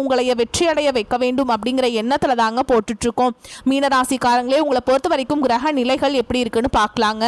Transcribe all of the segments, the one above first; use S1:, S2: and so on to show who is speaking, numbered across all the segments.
S1: உங்களைய வெற்றி அடைய வைக்க வேண்டும் அப்படிங்கிற எண்ணத்தில் தாங்க போட்டுட்ருக்கோம். மீனராசிக்காரங்களே உங்களை பொறுத்த வரைக்கும் கிரக நிலைகள் எப்படி இருக்குன்னு பார்க்கலாங்க.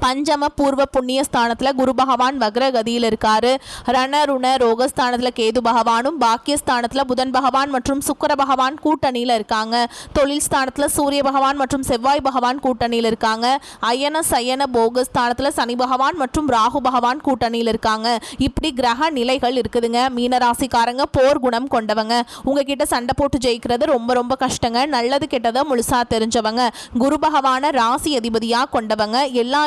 S1: பஞ்சம பூர்வ புண்ணிய ஸ்தானத்தில் குரு பகவான் வக்ரகதியில் இருக்காரு. ரண ருண ரோகஸ்தானத்தில் கேது பகவானும் பாக்கியஸ்தானத்தில் புதன் பகவான் மற்றும் சுக்கர பகவான் கூட்டணியில் இருக்காங்க. தொழில் ஸ்தானத்தில் சூரிய பகவான் மற்றும் செவ்வாய் பகவான் கூட்டணியில் இருக்காங்க. அயன சயன போகஸ்தானத்தில் சனி பகவான் மற்றும் ராகு பகவான் கூட்டணியில் இருக்காங்க. இப்படி கிரக நிலைகள் இருக்குதுங்க. மீனராசிக்காரங்க போர் குணம் கொண்டவங்க. உங்ககிட்ட சண்டை போட்டு ஜெயிக்கிறது ரொம்ப ரொம்ப கஷ்டங்க. நல்லது கெட்டதை முழுசா தெரிஞ்சவங்க. குரு பகவான ராசி அதிபதியாக கொண்டவங்க. எல்லா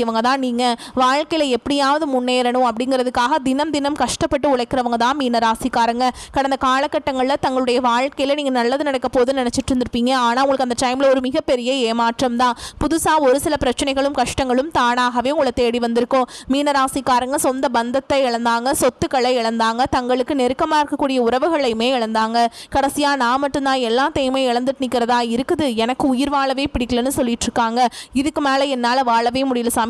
S1: ஏமாறக்கூடியவங்க தான் நீங்க. வாழ்க்கையில எப்படியாவது முன்னேறணும் அப்படிங்கிறதுக்காக தினம் தினம் கஷ்டப்பட்டு உழைக்கிறவங்க தான் மீன ராசிக்காரங்க. கடந்த காலகட்டங்களில் தங்களுடைய வாழ்க்கையில நீங்க நல்லது நடக்க போகுதுன்னு நினைச்சிட்டு இருந்திருப்பீங்க. ஆனா உங்களுக்கு அந்த டைம்ல ஒரு மிகப்பெரிய ஏமாற்றம் தான். புதுசா ஒரு சில பிரச்சனைகளும் கஷ்டங்களும் தானாகவே உங்களை தேடி வந்திருக்கும். மீன ராசிக்காரங்க சொந்த பந்தத்தை இழந்தாங்க சொத்துக்களை இழந்தாங்க தங்களுக்கு நெருக்கமா இருக்கக்கூடிய உறவுகளையுமே இழந்தாங்க. கடைசியா நான் மட்டும்தான் எல்லாத்தையுமே இழந்துட்டு நிக்கிறதா இருக்குது. எனக்கு உயிர் வாழவே பிடிக்கலன்னு சொல்லிட்டு இருக்காங்க. இதுக்கு மேல என்னால வாழவே முடியல சாமி.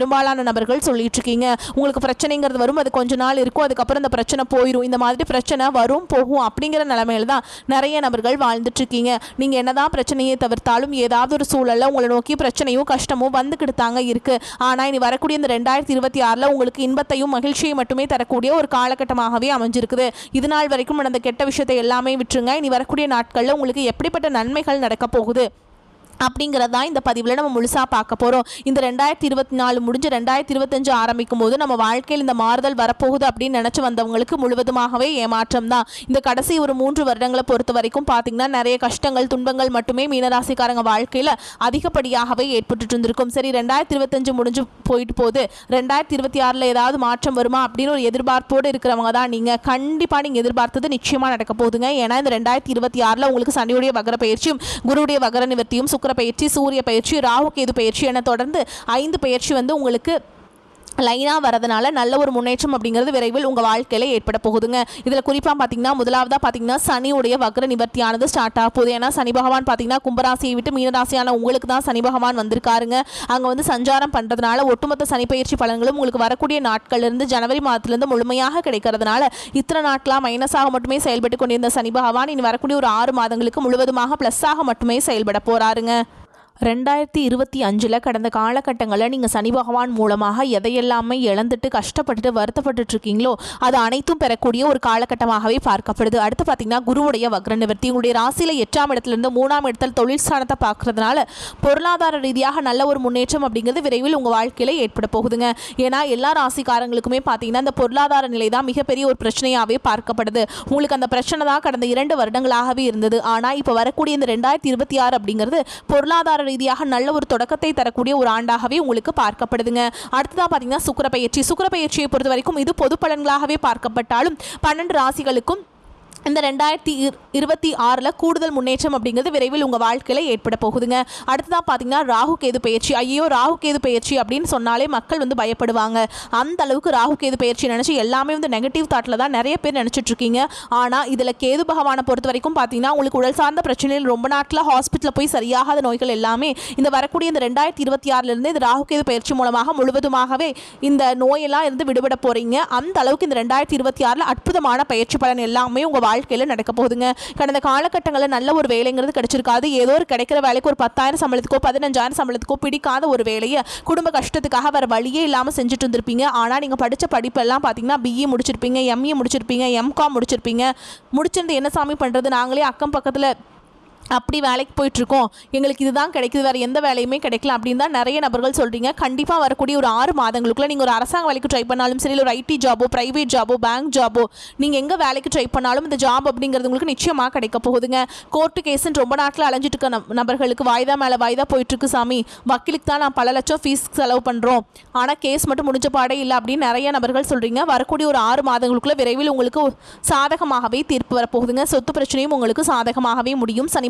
S1: பெரும்பாலான நபர்கள் சொல்லிட்டு இருக்கீங்க உங்களுக்கு பிரச்சனைங்கிறது வரும் அது கொஞ்ச நாள் இருக்கும் அதுக்கப்புறம் இந்த பிரச்சனை போயிடும் இந்த மாதிரி பிரச்சனை வரும் போகும் அப்படிங்கிற நிலமையில தான் நிறைய நபர்கள் வாழ்ந்துட்டு இருக்கீங்க நீங்க என்னதான் பிரச்சனையை தவிர்த்தாலும் ஏதாவது ஒரு சூழல்ல உங்களை நோக்கி பிரச்சனையும் கஷ்டமும் வந்துக்கிட்டு தாங்க இருக்கு. ஆனா இனி வரக்கூடிய இந்த ரெண்டாயிரத்தி இருபத்தி ஆறுல உங்களுக்கு இன்பத்தையும் மகிழ்ச்சியை மட்டுமே தரக்கூடிய ஒரு காலகட்டமாகவே அமைஞ்சிருக்குது. இது நாள் வரைக்கும் நடந்த கெட்ட விஷயத்தை எல்லாமே விட்டுருங்க. இனி வரக்கூடிய நாட்களில் உங்களுக்கு எப்படிப்பட்ட நன்மைகள் நடக்க போகுது? அப்படிங்கிறது தான் இந்த பதிவில் நம்ம முழுசாக பார்க்க போகிறோம் இந்த ரெண்டாயிரத்தி இருபத்தி நாலு முடிஞ்சு ரெண்டாயிரத்தி இருபத்தஞ்சு ஆரம்பிக்கும் போது நம்ம வாழ்க்கையில் இந்த மாறுதல் வரப்போகுது அப்படின்னு நினச்சி வந்தவங்களுக்கு முழுவதுமாகவே ஏமாற்றம் தான் இந்த கடைசி ஒரு மூன்று வருடங்களை பொறுத்த வரைக்கும் பார்த்தீங்கன்னா நிறைய கஷ்டங்கள் துன்பங்கள் மட்டுமே மீனராசிக்காரங்க வாழ்க்கையில் அதிகப்படியாகவே ஏற்பட்டுட்டு இருந்திருக்கும். சரி ரெண்டாயிரத்தி இருபத்தஞ்சு முடிஞ்சு போயிட்டு போது ரெண்டாயிரத்தி இருபத்தி ஆறில் ஏதாவது மாற்றம் வருமா அப்படின்னு ஒரு எதிர்பார்ப்போடு இருக்கிறவங்க தான் நீங்கள் கண்டிப்பாக நீங்கள் எதிர்பார்த்தது நிச்சயமாக நடக்க போகுதுங்க. ஏன்னா இந்த ரெண்டாயிரத்தி இருபத்தி ஆறில் உங்களுக்கு சனியுடைய வகர பயிற்சியும் குருவுடைய வகர நிவர்த்தியும் சுக்கர பயிற்சி சூரிய பயிற்சி ராகு கேது பயிற்சி என தொடர்ந்து ஐந்து பயிற்சி வந்து உங்களுக்கு லைனாக வரதுனால நல்ல ஒரு முன்னேற்றம் அப்படிங்கிறது விரைவில் உங்கள் வாழ்க்கையில் ஏற்பட போகுதுங்க. இதில் குறிப்பாக பார்த்தீங்கன்னா முதலாவதாக பார்த்தீங்கன்னா சனியுடைய வக்ர நிவர்த்தியானது ஸ்டார்ட் ஆக போகுது. ஏன்னா சனி பகவான் பார்த்தீங்கன்னா கும்பராசியை விட்டு மீனராசியான உங்களுக்கு தான் சனி பகவான் வந்திருக்காருங்க. அங்கே வந்து சஞ்சாரம் பண்ணுறதுனால ஒட்டுமொத்த சனி பயிற்சி பலன்களும் உங்களுக்கு வரக்கூடிய நாட்கள்லேருந்து ஜனவரி மாதத்துலேருந்து முழுமையாக கிடைக்கிறதுனால இத்தனை நாட்களாக மைனஸாக மட்டுமே செயல்பட்டு கொண்டிருந்த சனி பகவான் இனி வரக்கூடிய ஒரு ஆறு மாதங்களுக்கு முழுவதுமாக ப்ளஸ்ஸாக மட்டுமே செயல்பட போகிறாருங்க ரெண்டாயிரத்தி இருபத்தி அஞ்சில் கடந்த காலகட்டங்களில் நீங்கள் சனி பகவான் மூலமாக எதையெல்லாமே இழந்துட்டு கஷ்டப்பட்டுட்டு வருத்தப்பட்டுட்டு இருக்கீங்களோ அது அனைத்தும் பெறக்கூடிய ஒரு காலகட்டமாகவே பார்க்கப்படுது. அடுத்து பார்த்தீங்கன்னா குருவுடைய வக்ர நிவர்த்தி. உங்களுடைய ராசியில் எட்டாம் இடத்துலேருந்து மூணாம் இடத்துல தொழில் ஸ்தானத்தை பார்க்கறதுனால பொருளாதார ரீதியாக நல்ல ஒரு முன்னேற்றம் அப்படிங்கிறது விரைவில் உங்கள் வாழ்க்கையில் ஏற்பட போகுதுங்க. ஏன்னா எல்லா ராசிக்காரங்களுக்குமே பார்த்தீங்கன்னா இந்த பொருளாதார நிலை தான் மிகப்பெரிய ஒரு பிரச்சனையாகவே பார்க்கப்படுது. உங்களுக்கு அந்த பிரச்சனை தான் கடந்த இரண்டு வருடங்களாகவே இருந்தது. ஆனால் இப்போ வரக்கூடிய இந்த ரெண்டாயிரத்தி இருபத்தி ஆறு அப்படிங்கிறது பொருளாதார ரீதியாக நல்ல ஒரு தொடக்கத்தை தரக்கூடிய ஒரு ஆண்டாகவே உங்களுக்கு பார்க்கப்படுதுங்க. அடுத்ததாக பார்த்தீங்கன்னா சுக்கிர பயிற்சி சுக்கர பயிற்சியை பொறுத்த வரைக்கும் இது பொது பலன்களாகவே பார்க்கப்பட்டாலும் பன்னெண்டு ராசிகளுக்கும் இந்த ரெண்டாயிரத்தி இரு இருபத்தி ஆறில் கூடுதல் முன்னேற்றம் அப்படிங்கிறது விரைவில் உங்கள் வாழ்க்கையில் ஏற்பட போகுதுங்க. அடுத்ததாக பார்த்தீங்கன்னா ராகு கேது பயிற்சி. ஐயோ ராகு கேது பயிற்சி அப்படின்னு சொன்னாலே மக்கள் வந்து பயப்படுவாங்க. அந்த அளவுக்கு ராகு கேது பயிற்சி நினச்சி எல்லாமே வந்து நெகட்டிவ் தாட்டில் தான் நிறைய பேர் நினச்சிட்டு இருக்கீங்க. ஆனால் இதில் கேது பகவானை பொறுத்த வரைக்கும் பார்த்தீங்கன்னா உங்களுக்கு உடல் சார்ந்த பிரச்சனையில் ரொம்ப நாட்டில் ஹாஸ்பிட்டலில் போய் சரியாகாத நோய்கள் எல்லாமே இந்த வரக்கூடிய இந்த ரெண்டாயிரத்தி இருபத்தி ஆறிலிருந்து இந்த ராகு கேது பயிற்சி மூலமாக முழுவதுமாகவே இந்த நோயெல்லாம் இருந்து விடுபட போகிறீங்க அந்த அளவுக்கு இந்த ரெண்டாயிரத்தி இருபத்தி ஆறில் அற்புதமான பயிற்சி பலன் எல்லாமே உங்கள் வாழ்க்கையில் நடக்க போகுதுங்க. கடந்த காலகட்டங்களில் நல்ல ஒரு வேலைங்கிறது கிடைச்சிருக்காது. ஏதோ ஒரு கிடைக்கிற வேலைக்கு ஒரு பத்தாயிரம் சம்பளத்துக்கோ பதினஞ்சாயிரம் சம்பளத்துக்கோ பிடிக்காத ஒரு வேலையை குடும்ப கஷ்டத்துக்காக வேறு வழியே இல்லாமல் செஞ்சுட்டு இருந்திருப்பீங்க. ஆனால் நீங்கள் படித்த படிப்பெல்லாம் பார்த்தீங்கன்னா பிஇ e. முடிச்சிருப்பீங்க எம்இ e. முடிச்சிருப்பீங்க எம்காம் முடிச்சிருப்பீங்க. முடிச்சிருந்து என்ன சாமி பண்ணுறது நாங்களே அக்கம் பக்கத்தில் அப்படி வேலைக்கு போயிட்டுருக்கோம். எங்களுக்கு இதுதான் கிடைக்குது. வேறு எந்த வேலையுமே கிடைக்கல அப்படின்னு தான் நிறைய நபர்கள் சொல்கிறீங்க கண்டிப்பாக வரக்கூடிய ஒரு ஆறு மாதங்களுக்குள்ள நீங்கள் ஒரு அரசாங்க வேலைக்கு ட்ரை பண்ணாலும் சரி இல்லை ஒரு ஐடி ஜாபோ ப்ரைவேட் ஜாபோ பேங்க் ஜாபோ நீங்கள் எங்கே வேலைக்கு ட்ரை பண்ணாலும் இந்த ஜாப் அப்படிங்கிறது உங்களுக்கு நிச்சயமாக கிடைக்க போகுதுங்க. கோர்ட்டு கேஸுன்னு ரொம்ப நாட்டில் அலைஞ்சிட்டு இருக்க நபர்களுக்கு வாய்தா மேலே வாய்தா போயிட்டுருக்கு சாமி. வக்கீலுக்கு தான் நான் பல லட்சம் ஃபீஸ் செலவு பண்ணுறோம் ஆனால் கேஸ் மட்டும் முடிஞ்ச பாடே இல்லை அப்படின்னு நிறைய நபர்கள் சொல்கிறீங்க வரக்கூடிய ஒரு ஆறு மாதங்களுக்குள்ள விரைவில் உங்களுக்கு சாதகமாகவே தீர்ப்பு வரப்போகுதுங்க. சொத்து பிரச்சனையும் உங்களுக்கு சாதகமாகவே முடியும். சனி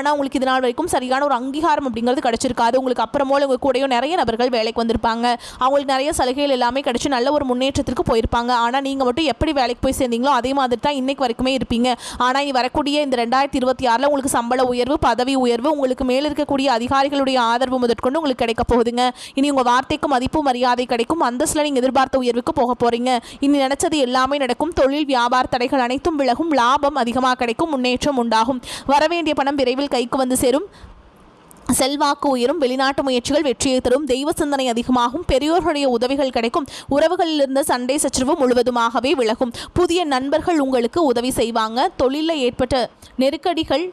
S1: ஆனால் உங்களுக்கு இது நாள் வரைக்கும் சரியான ஒரு அங்கீகாரம் அப்படிங்கிறது கிடைச்சிருக்காது. உங்களுக்கு அப்புறமோ உங்கள் கூடயும் நிறைய நபர்கள் வேலைக்கு வந்திருப்பாங்க. அவங்களுக்கு நிறைய சலுகைகள் எல்லாமே கிடச்சி நல்ல ஒரு முன்னேற்றத்திற்கு போயிருப்பாங்க. ஆனால் நீங்கள் மட்டும் எப்படி வேலைக்கு போய் சேர்ந்தீங்களோ அதே மாதிரி தான் இன்னைக்கு வரைக்குமே இருப்பீங்க. ஆனால் இனி வரக்கூடிய இந்த ரெண்டாயிரத்தி இருபத்தி ஆறில் உங்களுக்கு சம்பள உயர்வு பதவி உயர்வு உங்களுக்கு மேல் இருக்கக்கூடிய அதிகாரிகளுடைய ஆதரவு முதற்கொண்டு உங்களுக்கு கிடைக்க போகுதுங்க. இனி உங்கள் வார்த்தைக்கு மதிப்பு மரியாதை கிடைக்கும். அந்தஸ்தில் நீங்கள் எதிர்பார்த்த உயர்வுக்கு போக போகிறீங்க இனி நினைச்சது எல்லாமே நடக்கும். தொழில் வியாபார தடைகள் அனைத்தும் விலகும். லாபம் அதிகமாக கிடைக்கும். முன்னேற்றம் உண்டாகும். வரவேண்டிய பணம் விரைவில் கைக்கு வந்து சேரும். செல்வாக்கு உயரும் வெளிநாட்டு முயற்சிகள் வெற்றியை தரும் தெய்வ சிந்தனை அதிகமாகும் பெரியோர்களுடைய உதவிகள் கிடைக்கும். உறவுகளிலிருந்து சண்டை சச்சரவு முழுவதுமாகவே விலகும். புதிய நண்பர்கள் உங்களுக்கு உதவி செய்வாங்க. தொழிலில் ஏற்பட்ட நெருக்கடிகள்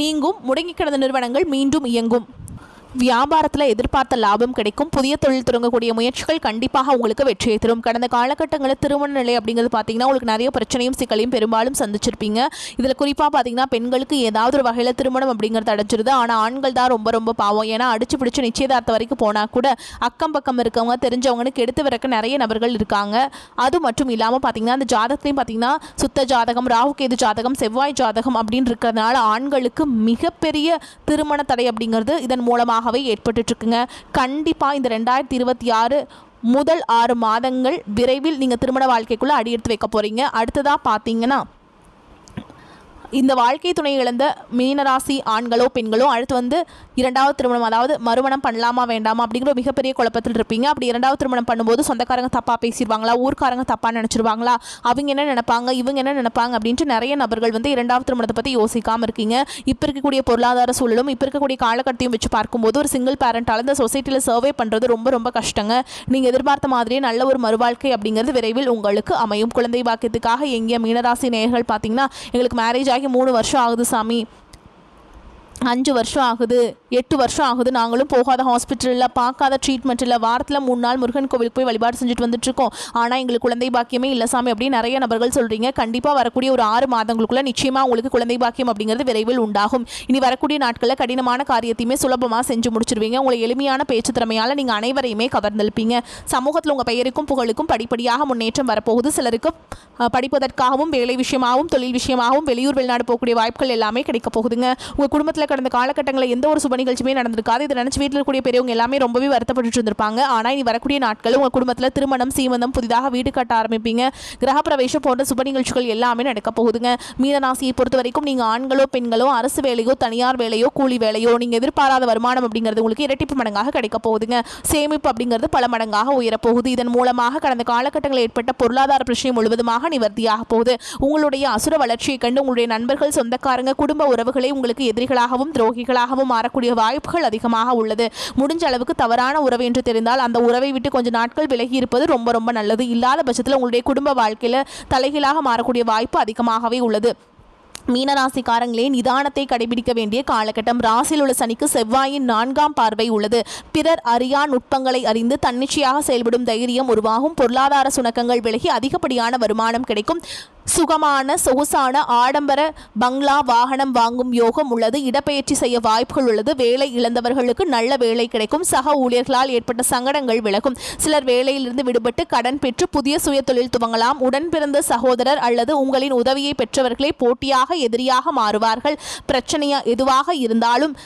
S1: நீங்கும். முடங்கி கிடந்த நிறுவனங்கள் மீண்டும் இயங்கும். வியாபாரத்தில் எதிர்பார்த்த லாபம் கிடைக்கும். புதிய தொழில் தொடங்கக்கூடிய முயற்சிகள் கண்டிப்பாக உங்களுக்கு வெற்றியை தரும். கடந்த காலகட்டங்களில் திருமண நிலை அப்படிங்கிறது பார்த்தீங்கன்னா உங்களுக்கு நிறைய பிரச்சனையும் சிக்கலையும் பெரும்பாலும் சந்திச்சிருப்பீங்க. இதில் குறிப்பாக பார்த்தீங்கன்னா பெண்களுக்கு ஏதாவது ஒரு வகையில் திருமணம் அப்படிங்கிறது அடைஞ்சிருது. ஆனால் ஆண்கள் தான் ரொம்ப ரொம்ப பாவம். ஏன்னா அடிச்சு பிடிச்சி நிச்சயதார்த்தம் வரைக்கும் போனால் கூட அக்கம் பக்கம் இருக்கவங்க தெரிஞ்சவங்கன்னு கெடுத்து விறக்க நிறைய நபர்கள் இருக்காங்க. அது மட்டும் இல்லாமல் பார்த்தீங்கன்னா அந்த ஜாதகத்தையும் பார்த்தீங்கன்னா சுத்த ஜாதகம் ராகுகேது ஜாதகம் செவ்வாய் ஜாதகம் அப்படின்னு இருக்கிறதுனால ஆண்களுக்கு மிகப்பெரிய திருமண தடை அப்படிங்கிறது இதன் மூலமாக ஏற்பட்டுட்டு இருக்குங்க கண்டிப்பாக இந்த ரெண்டாயிரத்தி இருபத்தி ஆறு முதல் ஆறு மாதங்கள் விரைவில் நீங்கள் திருமண வாழ்க்கைக்குள்ளே அடியெடுத்து வைக்க போகிறீங்க அடுத்ததாக பார்த்தீங்கன்னா இந்த வாழ்க்கை துணை இழந்த மீனராசி ஆண்களோ பெண்களோ அடுத்து வந்து இரண்டாவது திருமணம் அதாவது மறுமணம் பண்ணலாமா வேண்டாமா அப்படிங்கிற மிகப்பெரிய குழப்பத்தில் இருப்பீங்க. அப்படி இரண்டாவது திருமணம் பண்ணும்போது சொந்தக்காரங்க தப்பாக பேசிடுவாங்களா ஊர்க்காரங்க தப்பாக நினச்சிருவாங்களா அவங்க என்ன நினைப்பாங்க இவங்க என்ன நினைப்பாங்க அப்படின்ட்டு நிறைய நபர்கள் வந்து இரண்டாவது திருமணத்தை பற்றி யோசிக்காமல் இருக்கீங்க. இப்போ இருக்கக்கூடிய பொருளாதார சூழலும் இப்போ இருக்கக்கூடிய காலகட்டத்தையும் வச்சு பார்க்கும்போது ஒரு சிங்கிள் பேரண்டால் இந்த சொசைட்டியில் சர்வே பண்ணுறது ரொம்ப ரொம்ப கஷ்டங்க. நீங்கள் எதிர்பார்த்த மாதிரியே நல்ல ஒரு மறுவாழ்க்கை அப்படிங்கிறது விரைவில் உங்களுக்கு அமையும். குழந்தை வாக்கியத்துக்காக எங்கே மீனராசி நேயர்கள் பார்த்தீங்கன்னா எங்களுக்கு மேரேஜ் ஆகி மூணு வருஷம் ஆகுது சாமி. அஞ்சு வருஷம் ஆகுது எட்டு வருஷம் ஆகுது. நாங்களும் போகாத ஹாஸ்பிட்டலில் பார்க்காத ட்ரீட்மெண்ட் இல்லை வாரத்தில் மூணு நாள் முருகன் கோவிலுக்கு போய் வழிபாடு செஞ்சுட்டு வந்துட்டுருக்கோம். ஆனால் எங்களுக்கு குழந்தை பாக்கியமே இல்லை சாமி அப்படின்னு நிறைய நபர்கள் சொல்கிறீங்க கண்டிப்பாக வரக்கூடிய ஒரு ஆறு மாதங்களுக்குள்ளே நிச்சயமாக உங்களுக்கு குழந்தை பாக்கியம் அப்படிங்கிறது விரைவில் உண்டாகும். இனி வரக்கூடிய நாட்களில் கடினமான காரியத்தையுமே சுலபமாக செஞ்சு முடிச்சிருவீங்க. உங்களை எளிமையான பேச்சு திறமையால் நீங்கள் அனைவரையுமே கவர்ந்தெழுப்பீங்க சமூகத்தில் உங்கள் பெயருக்கும் புகழுக்கும் படிப்படியாக முன்னேற்றம் வரப்போகுது. சிலருக்கு படிப்பதற்காகவும் வேலை விஷயமாகவும் தொழில் விஷயமாகவும் வெளியூர் வெளிநாடு போகக்கூடிய வாய்ப்புகள் எல்லாமே கிடைக்க போகுதுங்க. உங்கள் குடும்பத்தில் கடந்த காலகட்டங்களில் எந்த ஒரு சுப நிகழ்ச்சியுமே நடந்திருக்காது. இதை நினச்சி வீட்டில் கூடிய பெரியவங்க எல்லாமே ரொம்பவே வருத்தப்பட்டு இருந்திருப்பாங்க ஆனால் இனி வரக்கூடிய நாட்கள் உங்கள் குடும்பத்தில் திருமணம் சீமந்தம் புதிதாக வீடு கட்ட ஆரம்பிப்பீங்க. கிரகப்பிரவேசம் போன்ற சுப நிகழ்ச்சிகள் எல்லாமே நடக்க போகுதுங்க. மீனராசியை பொறுத்த வரைக்கும் நீங்கள் ஆண்களோ பெண்களோ அரசு வேலையோ தனியார் வேலையோ கூலி வேலையோ நீங்கள் எதிர்பாராத வருமானம் அப்படிங்கிறது உங்களுக்கு இரட்டிப்பு மடங்காக கிடைக்க போகுதுங்க. சேமிப்பு அப்படிங்கிறது பல மடங்காக உயரப்போகுது. இதன் மூலமாக கடந்த காலகட்டங்களில் ஏற்பட்ட பொருளாதார பிரச்சனை முழுவதுமாக நிவர்த்தியாக போகுது. உங்களுடைய அசுர வளர்ச்சியை கண்டு உங்களுடைய நண்பர்கள் சொந்தக்காரங்க குடும்ப உறவுகளை உங்களுக்கு எதிரிகளாக துரோகிகளாகவும் மாறக்கூடிய வாய்ப்புகள் அதிகமாக உள்ளது. முடிஞ்ச அளவுக்கு தவறான உறவு என்று தெரிந்தால் அந்த உறவை விட்டு கொஞ்சம் நாட்கள் விலகி இருப்பது ரொம்ப ரொம்ப நல்லது. இல்லாத பட்சத்தில் உங்களுடைய குடும்ப வாழ்க்கையில் தலைகீழாக மாறக்கூடிய வாய்ப்பு அதிகமாகவே உள்ளது. மீனராசிக்காரங்களே நிதானத்தை கடைபிடிக்க வேண்டிய காலகட்டம். ராசியில் உள்ள சனிக்கு செவ்வாயின் நான்காம் பார்வை உள்ளது. பிறர் அறியா நுட்பங்களை அறிந்து தன்னிச்சையாக செயல்படும் தைரியம் உருவாகும். பொருளாதார சுணக்கங்கள் விலகி அதிகப்படியான வருமானம் கிடைக்கும். சுகமான சொகுசான ஆடம்பர பங்களா வாகனம் வாங்கும் யோகம் உள்ளது. இடப்பெயர்ச்சி செய்ய வாய்ப்புகள் உள்ளது. வேலை இழந்தவர்களுக்கு நல்ல வேலை கிடைக்கும். சக ஊழியர்களால் ஏற்பட்ட சங்கடங்கள் விலகும். சிலர் வேலையிலிருந்து விடுபட்டு கடன் பெற்று புதிய சுய தொழில் துவங்கலாம். உடன் பிறந்த சகோதரர் அல்லது உங்களின் உதவியை பெற்றவர்களே போட்டியாக எதிரியாக மாறுவார்கள். பிரச்சனையா எதுவாக இருந்தாலும்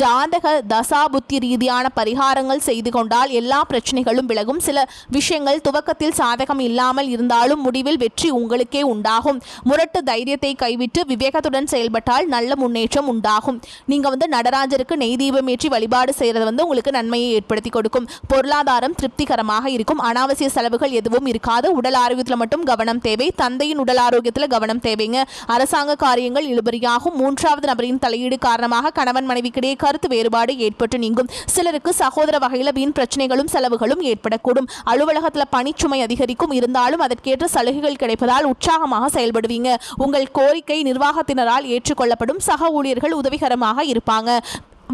S1: ஜாதக தசாபுத்தி ரீதியான பரிகாரங்கள் செய்து கொண்டால் எல்லா பிரச்சனைகளும் விலகும். சில விஷயங்கள் துவக்கத்தில் சாதகம் இல்லாமல் இருந்தாலும் முடிவில் வெற்றி உங்களுக்கே உண்டாகும். முரட்டு தைரியத்தை கைவிட்டு விவேகத்துடன் செயல்பட்டால் நல்ல முன்னேற்றம் உண்டாகும். நீங்க வந்து நடராஜருக்கு நெய் தீபம் ஏற்றி வழிபாடு செய்யறது வந்து உங்களுக்கு நன்மையை ஏற்படுத்தி கொடுக்கும். பொருளாதாரம் திருப்திகரமாக இருக்கும். அனாவசிய செலவுகள் எதுவும் இருக்காது. உடல் ஆரோக்கியத்தில் மட்டும் கவனம் தேவை. தந்தையின் உடல் ஆரோக்கியத்தில் கவனம் தேவைங்க. அரசாங்க காரியங்கள் இழுபறியாகும். மூன்றாவது நபரின் தலையீடு காரணமாக கணவன் மனைவிக்கிடையே கருத்து வேறுபாடு ஏற்பட்டு நீங்கும். சிலருக்கு சகோதர வகையில் வீண் பிரச்சனைகளும் செலவுகளும் ஏற்படக்கூடும். அலுவலகத்தில் பணிச்சுமை அதிகரிக்கும். இருந்தாலும் அதற்கேற்ற சலுகைகள் கிடைப்பதால் உற்சாகமாக செயல்படுவீங்க. உங்கள் கோரிக்கை நிர்வாகத்தினரால் ஏற்றுக்கொள்ளப்படும் சக ஊழியர்கள் உதவிகரமாக இருப்பாங்க.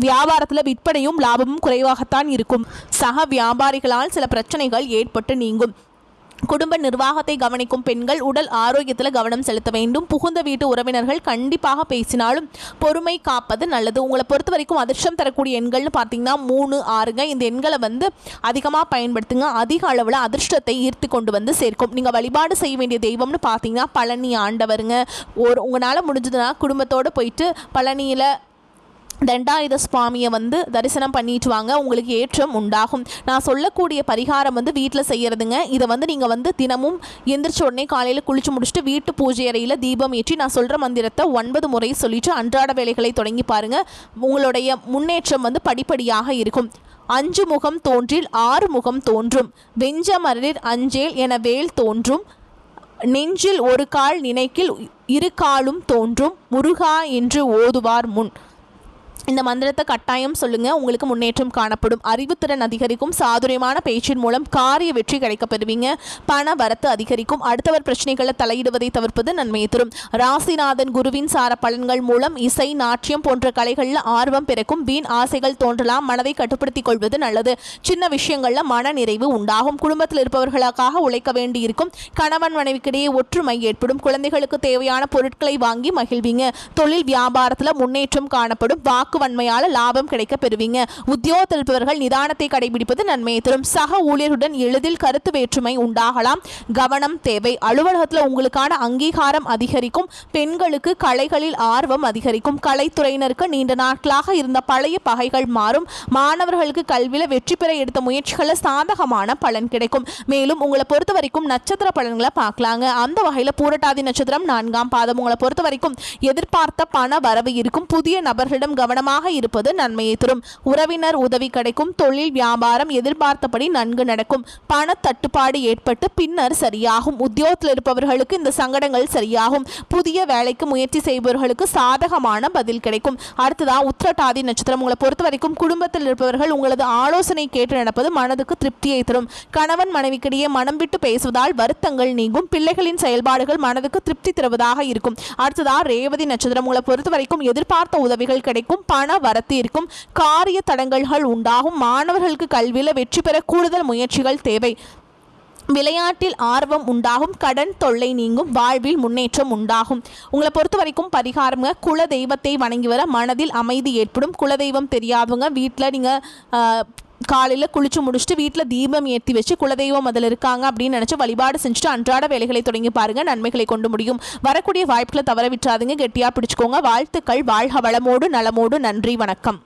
S1: வியாபாரத்தில் விற்பனையும் லாபமும் குறைவாகத்தான் இருக்கும். சக வியாபாரிகளால் சில பிரச்சனைகள் ஏற்பட்டு நீங்கும். குடும்ப நிர்வாகத்தை கவனிக்கும் பெண்கள் உடல் ஆரோக்கியத்தில் கவனம் செலுத்த வேண்டும். புகுந்த வீட்டு உறவினர்கள் கண்டிப்பாக பேசினாலும் பொறுமை காப்பது நல்லது. உங்களை பொறுத்த வரைக்கும் அதிர்ஷ்டம் தரக்கூடிய எண்கள்னு பார்த்தீங்கன்னா மூணு ஆறுங்க. இந்த எண்களை வந்து அதிகமாக பயன்படுத்துங்க. அதிக அளவில் அதிர்ஷ்டத்தை ஈர்த்து கொண்டு வந்து சேர்க்கும். நீங்கள் வழிபாடு செய்ய வேண்டிய தெய்வம்னு பார்த்தீங்கன்னா பழனி ஆண்டவருங்க. ஒரு உங்களால் முடிஞ்சதுன்னா குடும்பத்தோடு போயிட்டு பழனியில் தண்டாயுத சுவாமியை வந்து தரிசனம் பண்ணிட்டு வாங்க உங்களுக்கு ஏற்றம் உண்டாகும். நான் சொல்லக்கூடிய பரிகாரம் வந்து வீட்டில் செய்கிறதுங்க இதை வந்து நீங்கள் வந்து தினமும் எந்திரிச்ச உடனே காலையில் குளிச்சு முடிச்சுட்டு வீட்டு பூஜை அறையில் தீபம் ஏற்றி நான் சொல்கிற மந்திரத்தை ஒன்பது முறை சொல்லிட்டு அன்றாட வேலைகளை தொடங்கி பாருங்க. உங்களுடைய முன்னேற்றம் வந்து படிப்படியாக இருக்கும். அஞ்சு முகம் தோன்றில் ஆறு முகம் தோன்றும். வெஞ்ச மரலில் அஞ்சேல் என வேல் தோன்றும். நெஞ்சில் ஒரு கால் நினைக்கில் இரு காலும் தோன்றும். முருகா என்று ஓதுவார் முன். இந்த மந்திரத்தை கட்டாயம் சொல்லுங்க. உங்களுக்கு முன்னேற்றம் காணப்படும். அறிவுத்திறன் அதிகரிக்கும். சாதுரியமான பேச்சின் மூலம் காரிய வெற்றி கிடைக்கப் பெறுவீங்க. பண வரத்து அதிகரிக்கும். அடுத்தவர் பிரச்சனைகளை தலையிடுவதை தவிர்ப்பது நன்மையை தரும். ராசிநாதன் குருவின் சார பலன்கள் மூலம் இசை நாட்டியம் போன்ற கலைகளில் ஆர்வம் பிறக்கும். வீண் ஆசைகள் தோன்றலாம். மனதை கட்டுப்படுத்திக் கொள்வது நல்லது. சின்ன விஷயங்கள்ல மன நிறைவு உண்டாகும். குடும்பத்தில் இருப்பவர்களுக்காக உழைக்க வேண்டியிருக்கும். கணவன் மனைவிக்கிடையே ஒற்றுமை ஏற்படும். குழந்தைகளுக்கு தேவையான பொருட்களை வாங்கி மகிழ்வீங்க. தொழில் வியாபாரத்தில் முன்னேற்றம் காணப்படும். வாக்குவன்மையால லாபம் கிடைக்க பெறுவீங்க. உத்தியோகத்தில் இருப்பவர்கள் நிதானத்தை கடைபிடிப்பது நன்மையை தரும் சக ஊழியருடன் எளிதில் கருத்து வேற்றுமை உண்டாகலாம். கவனம் தேவை. அலுவலகத்தில் உங்களுக்கான அங்கீகாரம் அதிகரிக்கும். பெண்களுக்கு கலைகளில் ஆர்வம் அதிகரிக்கும். கலைத்துறையினருக்கு நீண்ட நாட்களாக இருந்த பழைய பகைகள் மாறும். மாணவர்களுக்கு கல்வியில் வெற்றி பெற எடுத்த முயற்சிகளில் சாதகமான பலன் கிடைக்கும். மேலும் உங்களை பொறுத்த வரைக்கும் நட்சத்திர பலன்களை பார்க்கலாங்க. அந்த வகையில் பூரட்டாதி நட்சத்திரம் நான்காம் பாதம். உங்களை பொறுத்த வரைக்கும் எதிர்பார்த்த பண வரவு இருக்கும். புதிய நபர்களிடம் கவனமாக இருப்பது நன்மையை தரும். உறவினர் உதவி கிடைக்கும். தொழில் வியாபாரம் எதிர்பார்த்தபடி நன்கு நடக்கும். பண தட்டுப்பாடு ஏற்பட்டு பின்னர் சரியாகும். உத்தியோகத்தில் இருப்பவர்களுக்கு இந்த சங்கடங்கள் சரியாகும். புதிய வேலைக்கு முயற்சி செய்பவர்களுக்கு சாதகமான பதில் கிடைக்கும். அடுத்ததா உத்திரட்டாதி நட்சத்திரம். உங்களை பொறுத்த வரைக்கும் குடும்பத்தில் இருப்பவர்கள் உங்களது ஆலோசனை கேட்டு நடப்பது மனதுக்கு திருப்தியை தரும். கணவன் மனைவிக்கிடையே மனம் விட்டு பேசுவதால் வருத்தங்கள் நீங்கும். பிள்ளைகளின் செயல்பாடுகள் மனதுக்கு திருப்தி தருவதாக இருக்கும். அடுத்ததா ரேவதி நட்சத்திரம். உங்களை பொறுத்த வரைக்கும் எதிர்பார்த்த உதவிகள் கிடைக்கும். பண வரத்து இருக்கும் காரிய தடங்கல்கள் உண்டாகும். மாணவர்களுக்கு கல்வியில் வெற்றி பெற கூடுதல் முயற்சிகள் தேவை. விளையாட்டில் ஆர்வம் உண்டாகும். கடன் தொல்லை நீங்கும். வாழ்வில் முன்னேற்றம் உண்டாகும். உங்களை பொறுத்த வரைக்கும் பரிகாரங்க குல தெய்வத்தை வணங்கி வர மனதில் அமைதி ஏற்படும். குலதெய்வம் தெரியாதவங்க வீட்டில் நீங்கள் காலையில் குளிச்சு முடிச்சுட்டு வீட்டில் தீபம் ஏற்றி வச்சு குலதெய்வம் அதில் இருக்காங்க அப்படின்னு நினச்சி வழிபாடு செஞ்சுட்டு அன்றாட வேலைகளை தொடங்கி பாருங்க. நன்மைகளை கொண்டு முடியும். வரக்கூடிய வாய்ப்புகளை தவற விட்டுறாதீங்க. கெட்டியாக பிடிச்சிக்கோங்க. வாழ்த்துக்கள். வாழ்க வளமோடு நலமோடு. நன்றி. வணக்கம்.